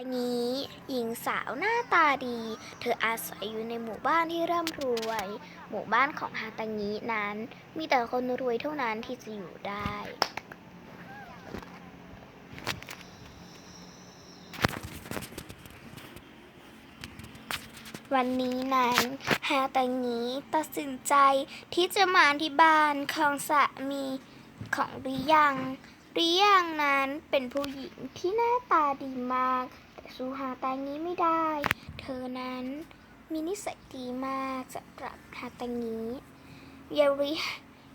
อันนี้หญิงสาวหน้าตาดี เธออาศัยอยู่ในหมู่บ้านที่ร่ำรวย หมู่บ้านของฮาตางินั้น มีแต่คนรวยเท่านั้นที่จะอยู่ได้วันนี้นั้นฮาตางิตัดสินใจที่จะมาที่บ้านของสามีของริยัง ริยังนั้นเป็นผู้หญิงที่หน้าตาดีมาก แต่สู้ฮาตางิไม่ได้ เธอนั้นมีนิสัยดีมากสำหรับฮาตางิยาริ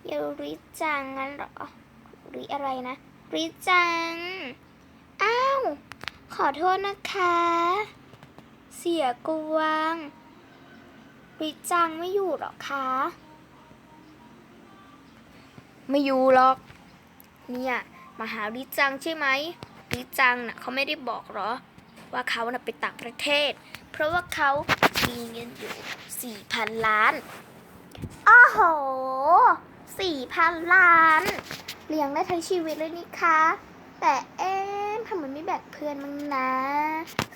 ยาริจังงั้นหรอริอะไรนะริจัง อ้าว ขอโทษนะคะ เสียกวางริจังไม่อยู่หรอคะ ไม่อยู่หรอก เนี่ย มาหาริจังใช่ไหมริจังน่ะเขาไม่ได้บอกหรอ ว่าเขาน่ะไปต่างประเทศ เพราะว่าเขามีเงินอยู่สี่พันล้านอ้โหสี่พันล้านเลี้ยงได้ทั้งชีวิตเลยนี่คะ แต่เอ๊ะทำไมไม่แบ่งเพื่อนมั้งนะ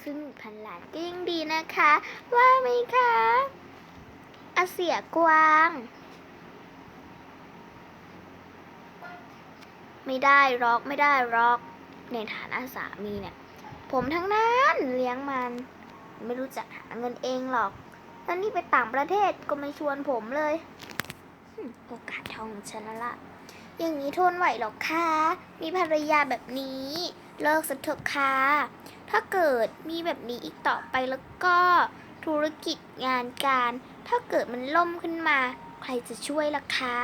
ซึ่งพันล้านก็ยังดีนะคะ ว่าไหมคะอาเสียกวาง ไม่ได้หรอกไม่ได้หรอกในฐานะสามีเนี่ย ผมทั้งนั้นเลี้ยงมัน ไม่รู้จักหาเงินเองหรอกแล้วนี่ไปต่างประเทศก็ไม่ชวนผมเลยโอกาสทองฉันแล้วละอย่างนี้ทนไหวหรอกคะมีภรรยาแบบนี้ เลิกสักเถอะค่ะถ้าเกิดมีแบบนี้อีกต่อไปแล้วก็ธุรกิจงานการ ถ้าเกิดมันล่มขึ้นมา ใครจะช่วยล่ะคะ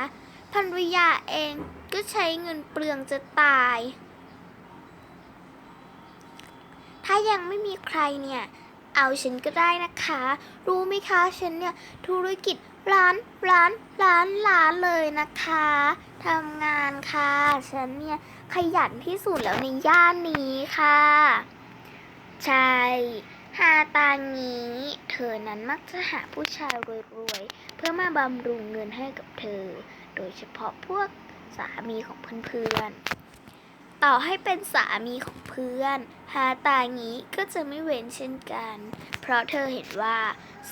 ภรรยาเอง ก็ใช้เงินเปลืองจะตาย ถ้ายังไม่มีใครเนี่ย เอาฉันก็ได้นะคะ รู้ไหมคะฉันเนี่ยธุรกิจร้านร้านร้านร้านเลยนะคะทำงานค่ะ ฉันเนี่ยขยันที่สุดแล้วในย่านนี้ค่ะ ใช่ฮาตางี้ เธอนั้นมักจะหาผู้ชายรวยๆ เพื่อมาบำรุงเงินให้กับเธอ โดยเฉพาะพวก สามีของเพื่อนๆ ต่อให้เป็นสามีของเพื่อนฮาตางี้ก็จะไม่เว้นเช่นกัน เพราะเธอเห็นว่า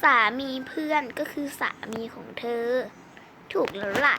สามีเพื่อนก็คือสามีของเธอ ถูกแล้วล่ะ